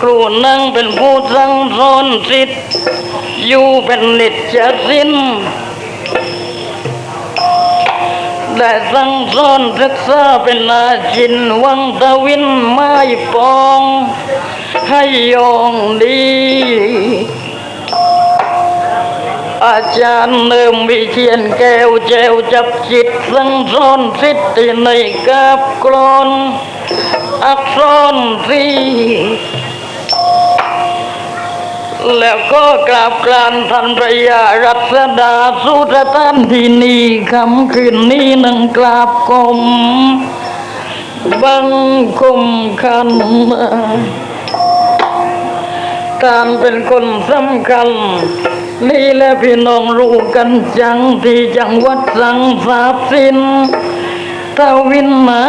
ครูนั่งเป็นผู้สั่งสอนสิทธิ์อยู่เป็นนิจสินได้สั่งสอนศึกษาเป็นอาชินวังตะวินไม้ปอง ให้ยองดี อาจารย์เริ่มวิเชียนแก้วแจวจับจิตสั่งสอนสิทธิในกับกรอนอักษรสี แล้วก็กราบกรานท่านพระยารัศดาสุตท่านที่นี่คำคืนนี้นังกราบกรมบังคมคันการเป็นคนสำคัญ นี่และพี่น้องรู้กันจังที่จังหวัดสังสาบสินทวินมา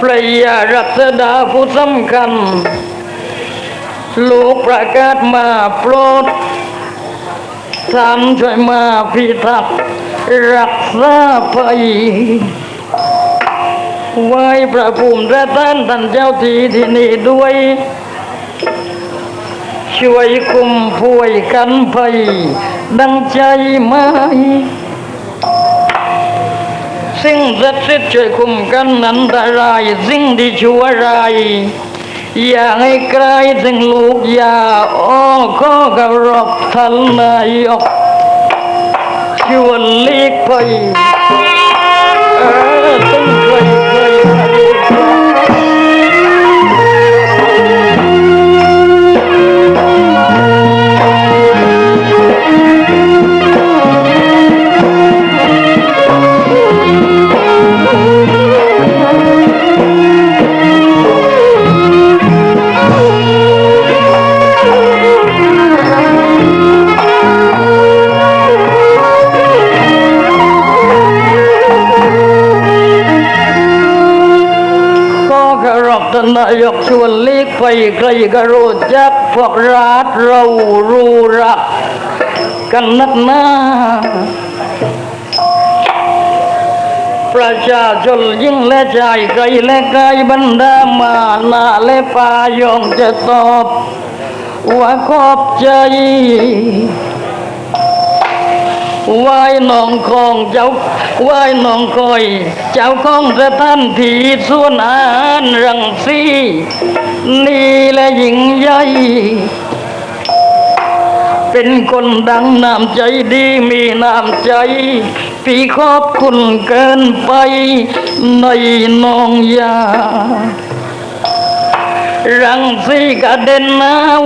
พระยารัศดาผู้สำคัญ ลูกประกาศมาโปรดท่านช่วยมาพิทักษ์รักษาภัยไว้พระภูมิพระท่านท่านเจ้าทีที่นี่ด้วย ช่วยคุมป่วยกันภัยดังใจไหมสิ่งศักดิ์สิทธิ์ช่วยคุมกันอันตรายสิ่งที่ชั่วร้าย อย่าให้ไกลถึงลูกอย่าอ้อข้อกรบท่านนายกชวนลีกไป ยกชวนเลีกไปใครก็รู้จักพวกราชเรารู้รัก กันนักหนาประชาชนยิ่งและใจไกลและไกลบรรดามานาและปายองจะตอบ ว่าขอบใจ ไหว้น้องคองเจ้าไหว้น้องคอย เจ้าของสถานที่ส่วนอาหารรังสีนี่และยิ่งใหญ่เป็นคนดังน้ำใจดีมีน้ำใจพี่ขอบคุณเกินไปในน้องยา รังสีกระเด็นหนาว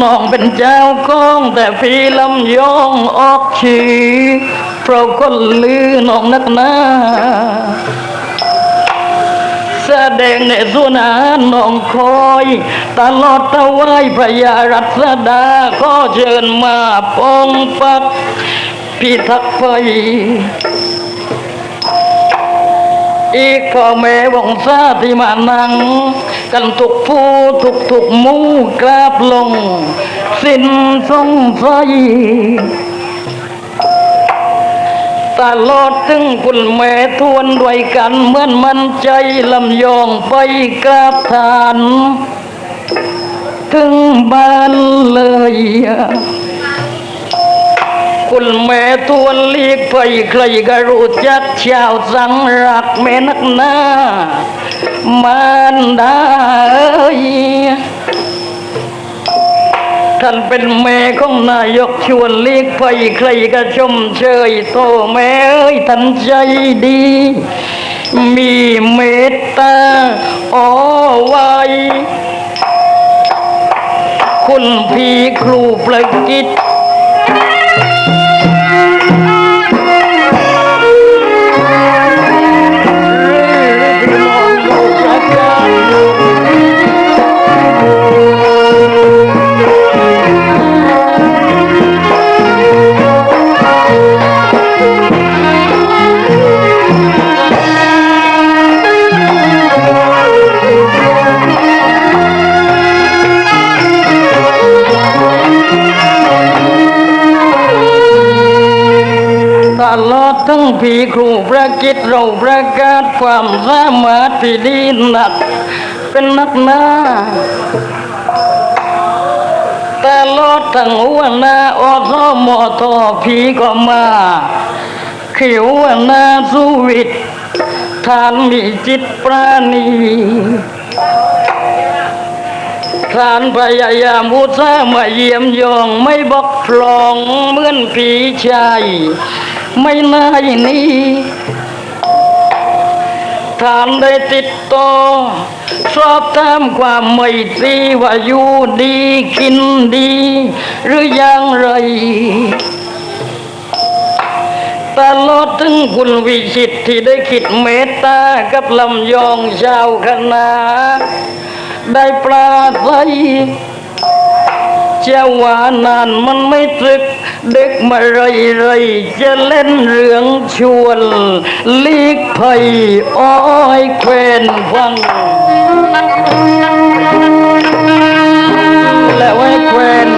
น้องเป็นเจ้าของแต่พี่ลำยองออกชีเพราะคนลือน้องนักหนาแสดงในสุนาน้องคอย ตลอดตะไว้พระยารัศดาขอเชิญมาปองปักพิทักษ์ไฟอีกพ่อแม่วงซาที่มานั่ง กันทุกผู้ทุกทุกมู่กราบลง สิ้นสงสัยตลอดถึงคุณแม่ทวนด้วยกันเหมือนมันใจลำยองไปกราบทาน ถึงบ้านเลยคุณแม่ทวนลีกไปใครก็รู้จักชาวสังรักแม่นักหน้า มารดาเอ้ยท่านเป็นแม่ของนายกชวนเลีกไปใครก็ชมเชยโตแม่เอ้ยท่านใจดี มีเมตตาอ้อไวคุณพี่ครูประกิต ครูประกิจเราประกาศความสามารถที่ดีหนัก เป็นนักหน้าแต่ลอดทั้งหัวหน้าอสมอทอผีก็มาขิวหัวหน้าสุวิททานมีจิตปราณีทานพยายามอุตส่าห์มาเยี่ยมยองไม่บกพลองเหมือนผีชาย ไม่นายหนี้ทานได้ติดต่อสอบถามความไม่ตีว่าอยู่ดีกินดี หรืออย่างไรตลอดถึงคุณวิชิตที่ได้คิดเมตตากับลำยองชาวคณะได้ปลาใส จะว่านานมันไม่ตรึก เด็กมาไรไรจะเล่นเรื่องชวน ลีกภัยอ้อยเควนฟังแล้วไอ้เควน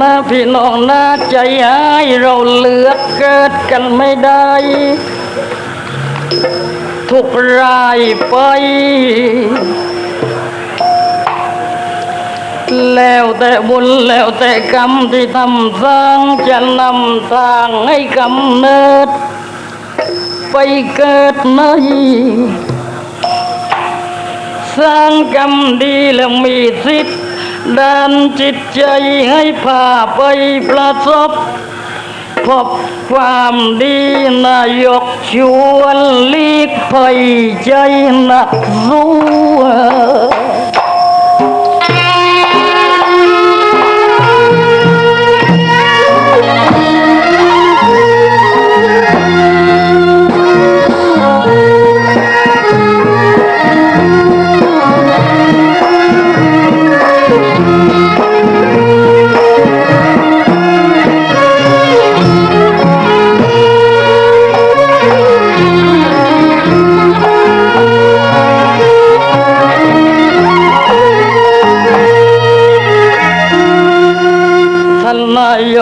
นะพี่น้องนะใจหายเราเลือกเกิดกันไม่ได้ ทุกรายไป แล้วแต่บุญแล้วแต่กรรมที่ทำสร้างจะนำทางให้กำเนิด ไปเกิดในสร้างกรรมดีแล้วมีสิทธิ์ด้านจิต ใจให้พาไปประสบ พบความดีนายกชวนลีกภัยใจหนักสู้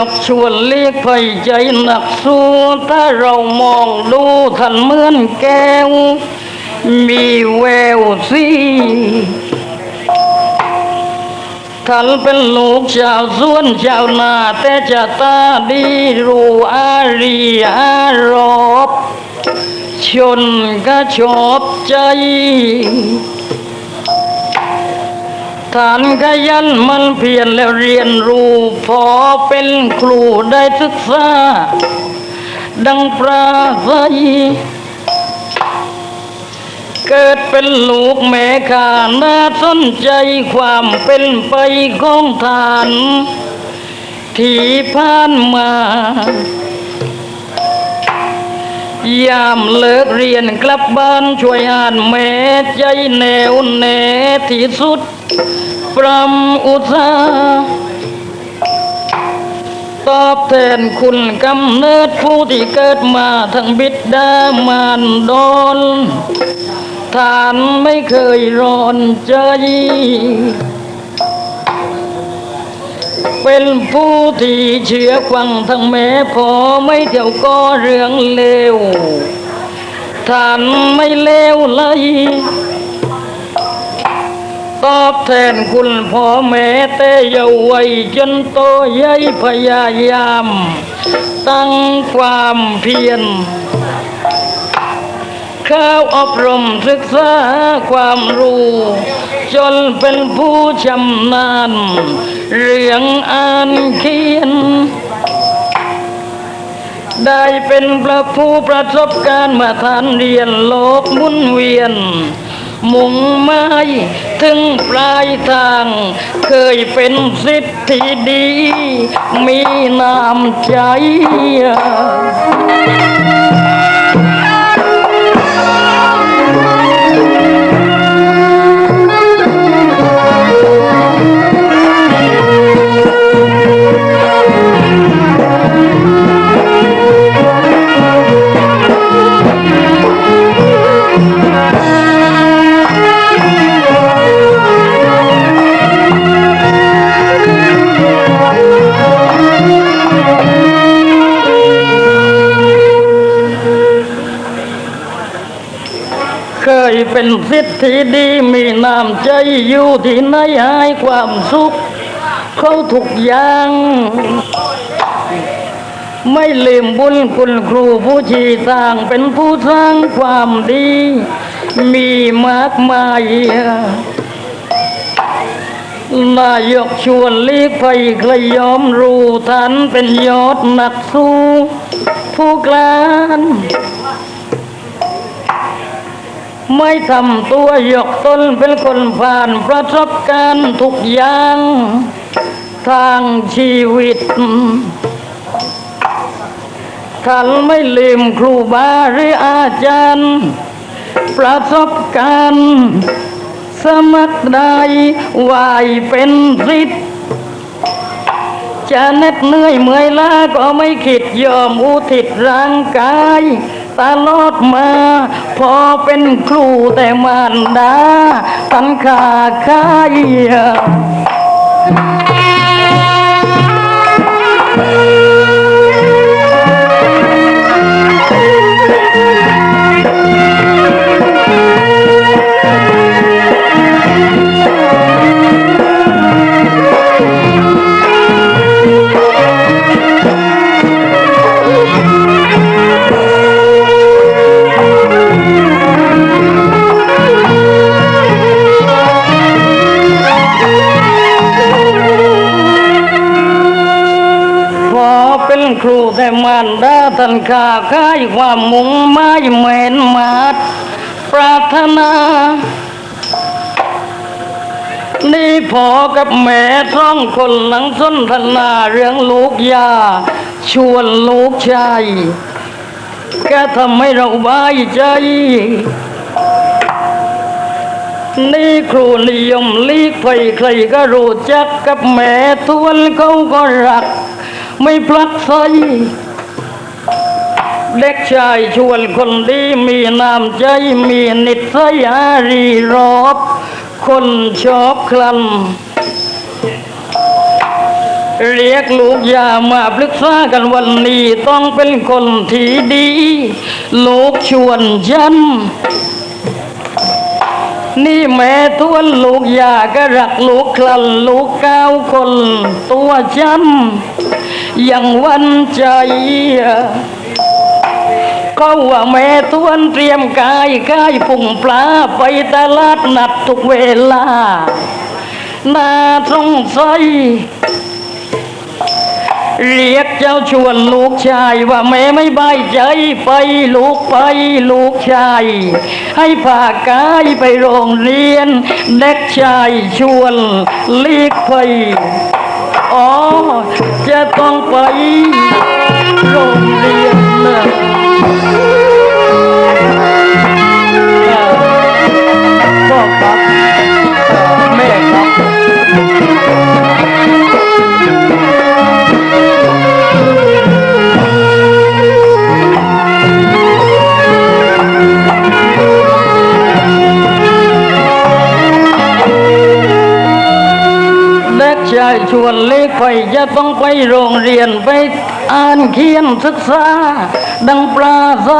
นายกชวนเรียกภัยใจหนักสู้ถ้าเรามองดูท่านเหมือนแก้ว มีแววสีท่านเป็นลูกชาวสวนชาวนาแต่จะตาดีรู้อารีอารอบ ชนก็ชอบใจ ท่านขยันมันเพียรแล้วเรียนรู้พอเป็นครูได้ศึกษา ดังปราศัยเกิดเป็นลูกแม่ข้าน่าสนใจความเป็นไปของท่าน ที่ผ่านมา ยามเลิกเรียนกลับบ้านช่วยอ่านแม่ใจแนวแน่ที่สุดปรำอุตสาห์ตอบแทนคุณกำเนิดผู้ที่เกิดมาทั้งบิดามารดอนทานไม่เคยร้อนใจ เป็นผู้ที่เชื่อฟังทั้งแม่พอไม่เที่ยวก็เรื่องเลวท่านไม่เลวเลยตอบแทนคุณพ่อแม่แต่เยาว์วัยจนโตใหญ่พยายาม ตั้งความเพียร เข้าอบรมศึกษาความรู้ จนเป็นผู้ชำนาญเรื่องอ่านเขียน ได้เป็นพระผู้ประสบการณ์มาทานเรียนโลกมุนเวียน มุงไม้ถึงปลายทาง เคยเป็นสิทธิดี มีน้ำใจ ทธิดีมีน้ำใจอยู่ที่ไหนให้ความสุข เขาทุกอย่าง ไม่ลืมบุญคุณครูผู้ชี้สร้างเป็นผู้สร้างความดี มีมากมายนายกชวนลีกภัยใครยอมรู้ท่านเป็นยอดนักสู้ผู้กล้าน ไม่ทำตัวหยกตนเป็นคนผ่านประสบการณ์ทุกอย่าง ทางชีวิตท่านไม่ลืมครูบาหรืออาจารย์ ประสบการณ์สมัครได้วายเป็นสิทธิ์จะเน็ดเหนื่อยเมื่อยล้าก็ไม่คิดยอมอุทิศร่างกาย ตลอดมา พอเป็นครูแต่มารดาตันขาขาย ดาทันขาคายความมุ่งไม้เหม็นมาดปรารถนา นี่พอกับแม่ท้องคนหลังสนทนาเรื่องลูกยา ชวนลูกชายแกทำให้เราบายใจ นี่ครูนิยมลีกไปใครก็รู้จักกับแม่ทวนเขาก็รัก ไม่พลัดใส เด็กชายชวนคนดีมีน้ำใจมีนิสัยอารีรอบ คนชอบคลันเรียกลูกยามาปรึกษากันวันนี้ต้องเป็นคนที่ดี ลูกชวนยันนี่แม่ทวนลูกยาก็รักลูกคลันลูกเก้าคนตัวฉันยังวันใจ ก็ว่าแม่ทวนเตรียมกายกายปุ่งปลาไปตลาดนัดทุกเวลานาสงใสเรียกเจ้าชวนลูกชายว่าแม่ไม่บายใจไปลูกไปลูกชาย ให้พากายไปโรงเรียน เด็กชายชวนลีกไปอ๋อจะต้องไปโรงเรียน พ่อครับเอ่อแม่ครับเด็กชายชวนเล็กไปจะต้องไปโรงเรียนไปอ่านเขียนศึกษา ดังปลาใส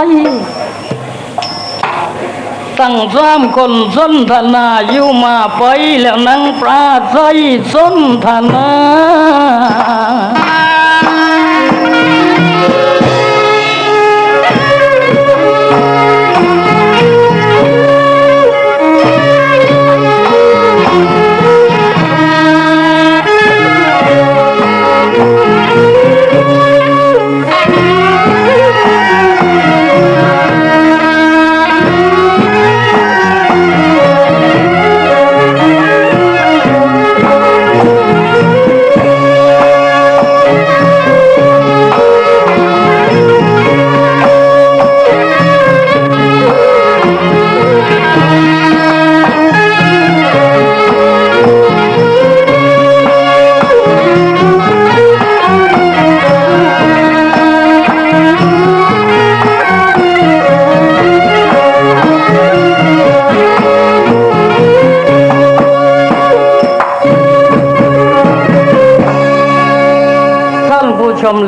ตั้งสามคนสนทนาอยู่มาไปแล้วนังปลาใสสนทนา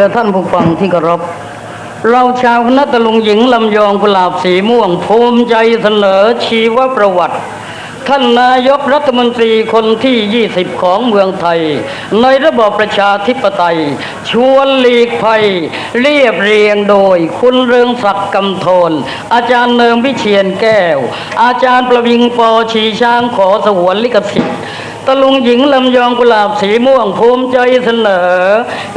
และท่านผู้ฟังที่เคารพเราชาวคณะตะลุงหญิงลำยองกุหลาบสีม่วงภูมิใจเสนอชีวประวัติ ท่านนายกรัฐมนตรีคนที่ 20 ของเมืองไทย ในระบอบประชาธิปไตย ชวนหลีกภัย เรียบเรียงโดย คุณเรืองศักดิ์กำโทนอาจารย์เนิมวิเชียนแก้ว อาจารย์ประวิงปอชีช้างขอสวนลิขสิทธิ์ ตะลุงหญิงลำยองกุหลาบสีม่วงภูมิใจเสนอ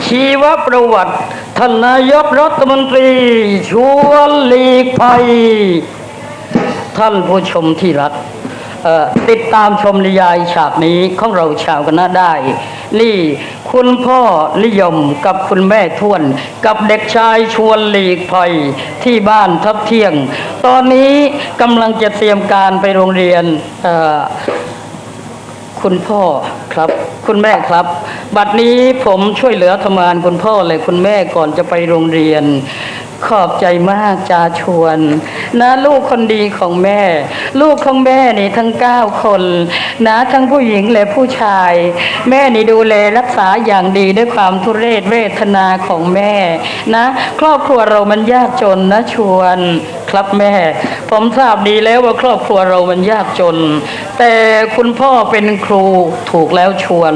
ชีวประวัติท่านนายกรัฐมนตรีชวนหลีกภัย ท่านผู้ชมที่รักติดตามชมนิยายฉากนี้ของเราชาวคณะได้ นี่คุณพ่อนิยมกับคุณแม่ทวน กับเด็กชายชวนหลีกภัยที่บ้านทับเที่ยง ตอนนี้กำลังจะเตรียมการไปโรงเรียน คุณพ่อครับ คุณแม่ครับ บัดนี้ผมช่วยเหลือทำงานคุณพ่อเลยคุณแม่ก่อนจะไปโรงเรียน ขอบใจมากจาชวน นะลูกคนดีของแม่ ลูกของแม่นี่ทั้งเก้าคน นะทั้งผู้หญิงและผู้ชาย แม่นี่ดูแลรักษาอย่างดีด้วยความทุเรศเวทนาของแม่ นะ ครอบครัวเรามันยากจนนะชวนครับแม่ ผมทราบดีแล้วว่าครอบครัวเรามันยากจน แต่คุณพ่อเป็นครูถูกแล้วชวน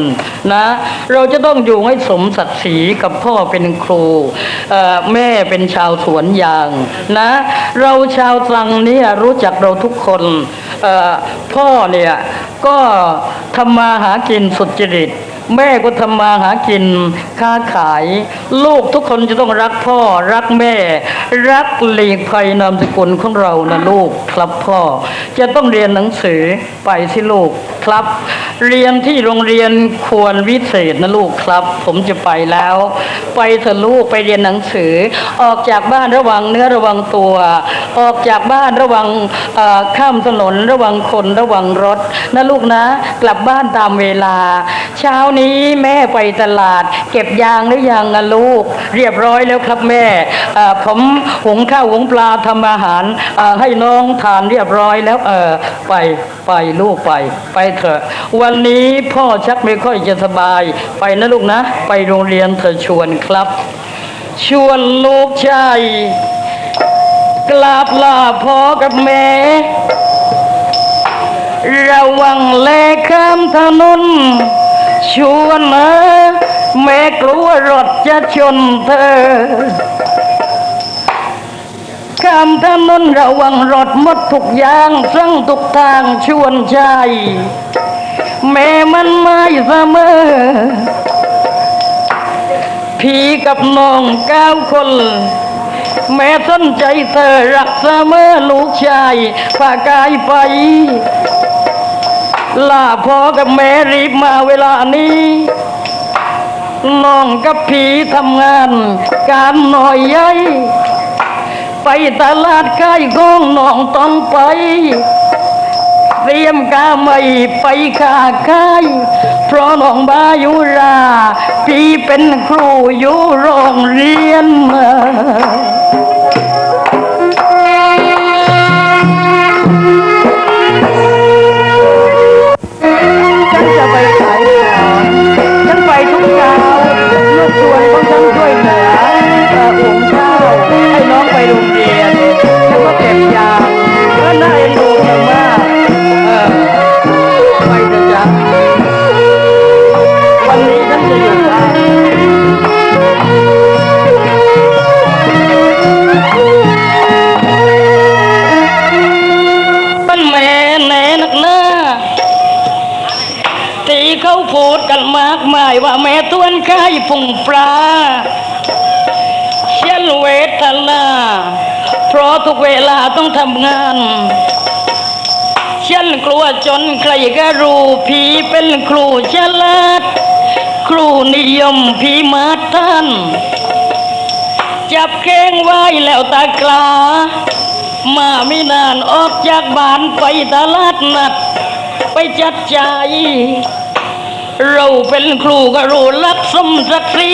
นะ เราจะต้องอยู่ให้สมศักดิ์ศรีกับพ่อเป็นครูแม่เป็นชาวสวนยางนะ เราชาวตรังเนี่ยรู้จักเราทุกคนพ่อเนี่ยก็ทำมาหากินสุจริต แม่ก็ทำมาหากิน ค้าขาย ลูกทุกคนจะต้องรักพ่อ รักแม่ รักหลีกภัยนามสกุลของเรานะลูกครับพ่อ จะต้องเรียนหนังสือไปที่ลูกครับ เรียนที่โรงเรียนควรวิเศษนะลูกครับ ผมจะไปแล้ว ไปเถอะลูกไปเรียนหนังสือ ออกจากบ้านระวังเนื้อระวังตัว ออกจากบ้านระวังข้ามถนนระวังคนระวังรถนะลูกนะ กลับบ้านตามเวลา เช้านี้แม่ไปตลาด เก็บยางหรือยังนะลูก เรียบร้อยแล้วครับแม่ผมหุงข้าวหุงปลาทำอาหารให้น้องทานเรียบร้อยแล้วเออไปไปลูกไป ไปเถอะ วันนี้พ่อชักไม่ค่อยจะสบาย ไปนะลูกนะ ไปโรงเรียนเธอชวนครับ ชวนลูกชาย กราบลาพ่อกับแม่ ระวังแลข้ามถนนชวนนะแม่กลัวรถจะชนเธอ ข้ามถนนระวังรถมดทุกอย่างสั่งทุกทางชวนใจ แม่มันไม่เสมอพี่กับน้องเก้าคน แม่สนใจเธอรักเสมอลูกชายพากายไป ลาพ่อกับแม่รีบมาเวลานี้น้องกับพี่ทำงาน การหน่อยใหญ่ไปตลาดใกล้กองน้องต้องไป เตรียมกาไม่ไปขาคายเพราะน้องบายุรา พี่เป็นครูอยู่โรงเรียน ว่าแม่ต้วนค่ายพุงปลาเช่นเวทนาเพราะทุกเวลาต้องทำงานฉันกลัวจนใครก็รู้ผีเป็นครูฉลาดครูนิยมผีมาท่าน จับแข้งไว้แล้วตากลา มาไม่นานออกจากบ้านไปตลาดนัด ไปจัดใจ เราเป็นครูก็รู้รักสมศักดิ์ศรี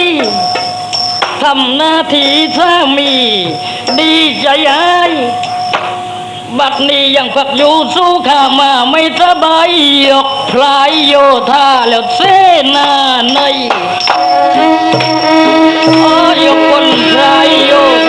ทำหน้าที่สามี ดีใจยายบัดนี้ยังฝักอยู่สู้ข้ามาไม่สบายยกพลายโยธาแล้วเสนาในอ๋อยกคนพลายโยธา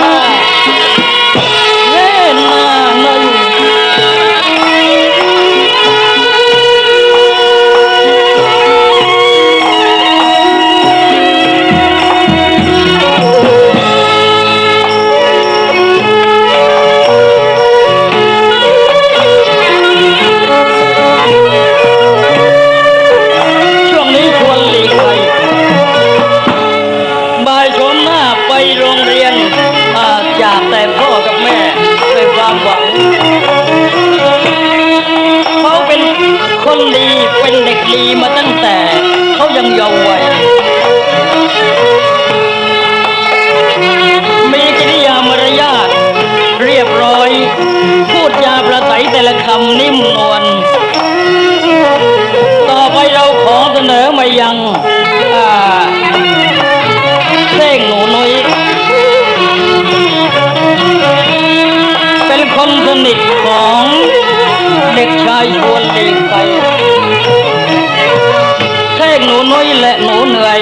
ดีมาตั้งแต่เขายังเยาว์วัยมีกิริยามารยาทเรียบร้อย พูดจาประสัยแต่ละคำนิ่มนวลต่อไปเราขอเสนอมายังอ่าเท่งหนูนุ้ยเป็นคนสนิทของเด็กชายชวนหลีไป นูนุ้ยและหนูเหนื่อย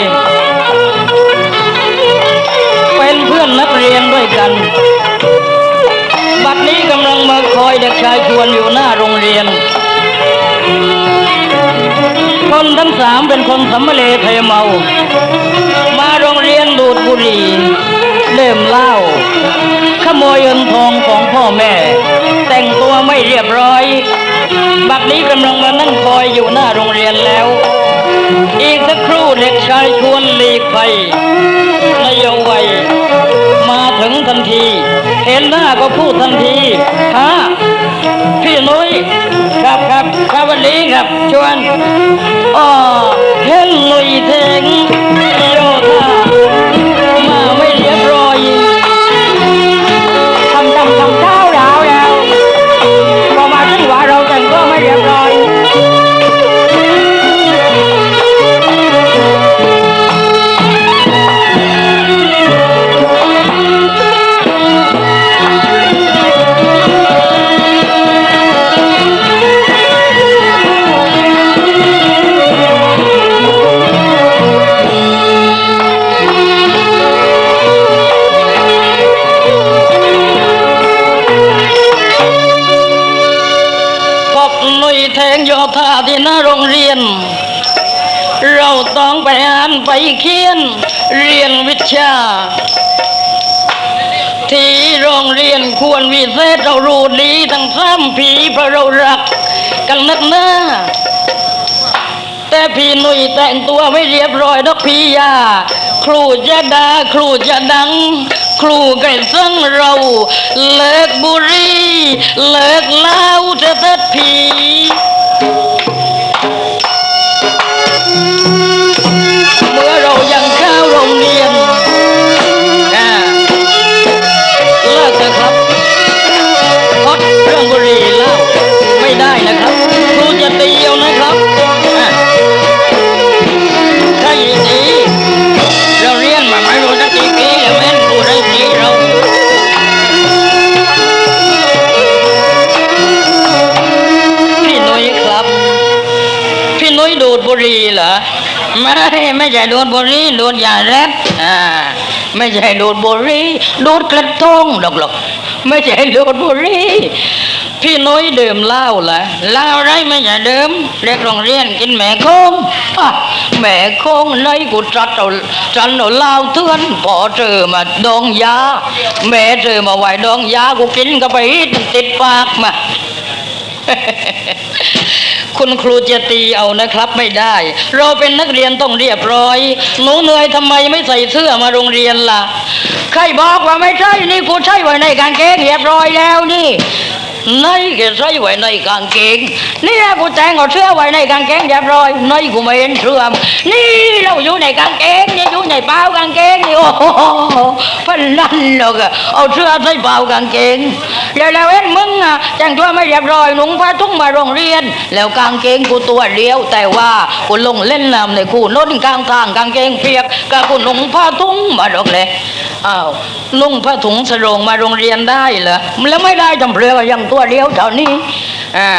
เป็นเพื่อนนักเรียนด้วยกัน บัดนี้กำลังมาคอยเด็กชายชวนอยู่หน้าโรงเรียน คนทั้งสามเป็นคนสำเร็จเทเมา มาโรงเรียนดูดบุหรี่เล่มเหล้าขโมยเงินทองของพ่อแม่ แต่งตัวไม่เรียบร้อย บัดนี้กำลังมานั่งคอยอยู่หน้าโรงเรียนแล้ว อีกสักครู่เด็กชายชวนหลีกไปนายวัยมาถึงทันที เห็นหน้าก็พูดทันทีฮะพี่นุ้ยครับครับครับวันนี้ครับชวนอ๋อเห็นลุยเทง ที่หน้าโรงเรียน เราต้องไปอ่านไปเขียน เรียนวิชา ที่โรงเรียนควรวิเศษเรารู้ดีทั้งสามผีเพราะเรารักกันนักหน้าแต่พี่หนุ่ยแต่งตัวไม่เรียบร้อยดอกพี่ยาครูจะดาครูจะดัง ครูไก่สั่งเรา เลิกบุรี เลิกเล้าเถิดพี่เมื่อเรายังเข้าโรงเรียนอ่าเลิกเถอะครับพราะเรื่องบุหรี่เหล้าไม่ได้นะครับครูจะตีเอานะครับอ่าถ้าอย่างนี้เราเรียนมาไม่รู้สักกี่ปีแล้วแม่นครูได้ตีเรา พี่นุ้ยครับ พี่นุ้ยดูดบุหรี่เหรอ ไม่ไม่ใช่ดูดบุหรี่ดูดยาแรดอ่าไม่ใช่ดูดบุหรี่ดูดกระทงหรอกหรอกไม่ใช่ดูดบุหรี่พี่นุ้ยดื่มเหล้าเหรอเหล้าไรไม่ใช่ดื่มเรียกโรงเรียนกินแหม่โคงแหม่โคงในกูจัดเอาจันเอาเหล้าเทือนพอเจอมาดองยาแม่เจอมาไหวดองยากูกินก็ไปติดปากมา คุณครูจะตีเอานะครับไม่ได้ เราเป็นนักเรียนต้องเรียบร้อย หนูเหนื่อยทำไมไม่ใส่เสื้อมาโรงเรียนล่ะใครบอกว่าไม่ใช่นี่ครูใช่ไว้ในการเกงเรียบร้อยแล้วนี่ ในแกใส่ไว้ในกางเกงนี่นะกูแต่งเอาเสื้อไว้ในกางเกงเรียบร้อยในกูไม่เห็นเสื้อนี่เราอยู่ในกางเกงนี่อยู่ในเป้ากางเกงนี่โอ้โหพันนั่นหรอกอะเอาเสื้อใส่เป้ากางเกงแล้วแล้วเอ็นมึงอะแต่งตัวไม่เรียบร้อยหนุ่งผ้าทุ่งมาโรงเรียน แล้วกางเกงกูตัวเดียว แต่ว่ากูลงเล่นน้ำในกูโน้นกลางทางกางเกงเปียกกับกูหนุ่งผ้าทุ่งมาดอกเลย อ้าวนุ่งผ้าถุงสรงมาโรงเรียนได้เหรอแล้วไม่ได้จำเรือยังตัวเดียวเท่านี้อ่า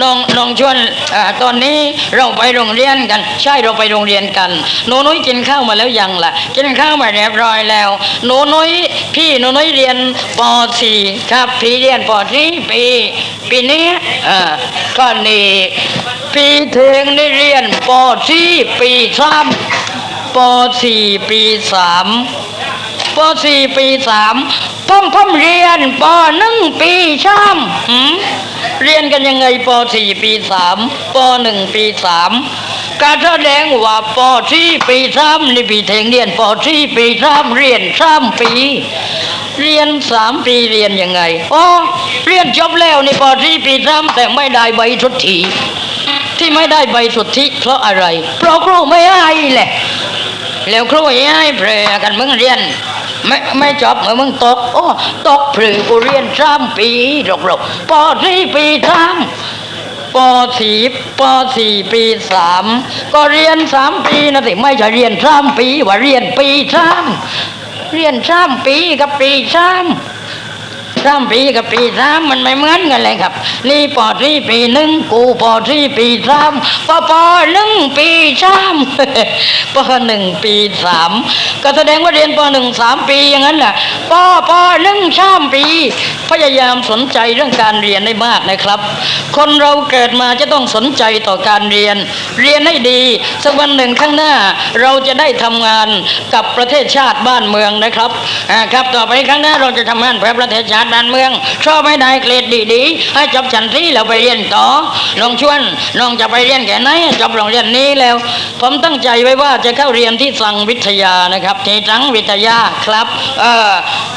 น้องน้องชวนอ่าตอนนี้เราไปโรงเรียนกัน ใช่เราไปโรงเรียนกันหนูนุ้ยกินข้าวมาแล้วยังล่ะกินข้าวมาเรียบร้อยแล้วหนูนุ้ยพี่หนูนุ้ยเรียนป .4 ครับ พี่เรียนป .4 ปีปีนี้อ่าก็นี่พี่เทงได้เรียนป .4 ปีสามป .4 ปีสาม ป .4 ปีสามพ่อมพ่อมเรียนป .1 ปีสามหืมเรียนกันยังไงป .4 ปีสามป .1 ปีสามการแสดงว่าป .4 ปีสามนี่พี่เทงเรียนป .4 ปีสามเรียนสามปี เรียนสามปีเรียนยังไงอ๋อเรียนจบแล้วนี่ป .4 ปีสามแต่ไม่ได้ใบสุทธิที่ไม่ได้ใบสุทธิเพราะอะไร เพราะครูไม่ให้แหละ แล้วครูให้เพลกันมึงเรียน ไม่ไม่จบเมื่อมึงตกโอ้ตกเพลกูเรียนสามปีหรอกหรอกปสี่ปีสามปสี่ปสี่ปีสามก็เรียนสามปีนะสิไม่ใช่เรียนสามปีว่าเรียนปีสามเรียนสามปีกับปีสาม สามปีกับปีสามมันไม่เหมือนกันเลยครับนี่ปอที่ปีหนึ่งกูปอที่ปีสามปอปอหนึ่งปีสามปอหนึ่งปีสามก็แสดงว่าเรียนปอหนึ่งสามปีอย่างนั้นแหละปอปอหนึ่งสามปี พยายามสนใจเรื่องการเรียนได้มากนะครับ คนเราเกิดมาจะต้องสนใจต่อการเรียน เรียนให้ดี สักวันหนึ่งข้างหน้าเราจะได้ทำงานกับประเทศชาติบ้านเมืองนะครับอ่าครับต่อไปข้างหน้าเราจะทำงานเพื่อประเทศชาติบ้านเมืองชอบไม่ได้เกรดดีๆ ให้จบชั้นที่แล้วไปเรียนต่อน้องชวนน้องจะไปเรียนแค่ไหนจบโรงเรียนนี้แล้ว ผมตั้งใจไว้ว่าจะเข้าเรียนที่สังวิทยานะครับที่สังวิทยาครับเออ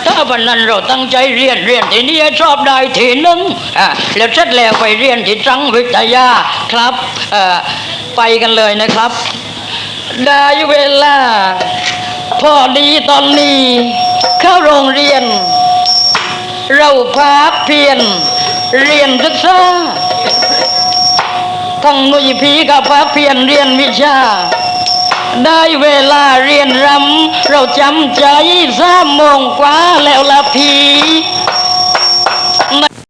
ถ้าวันนั้นเราตั้งใจเรียนเรียนที่นี่ให้ชอบได้ทีหนึงอ่าแล้วเสร็จแล้วไปเรียนที่สังวิทยาครับเออไปกันเลยนะครับ ได้เวลาพอดีตอนนี้เข้าโรงเรียน เราพาเพียน เรียนศึกษาทั้งนุยพีกับพาเพียนเรียนวิชา ได้เวลาเรียนรำเราจำใจสามโมงกว่าแล้วละพี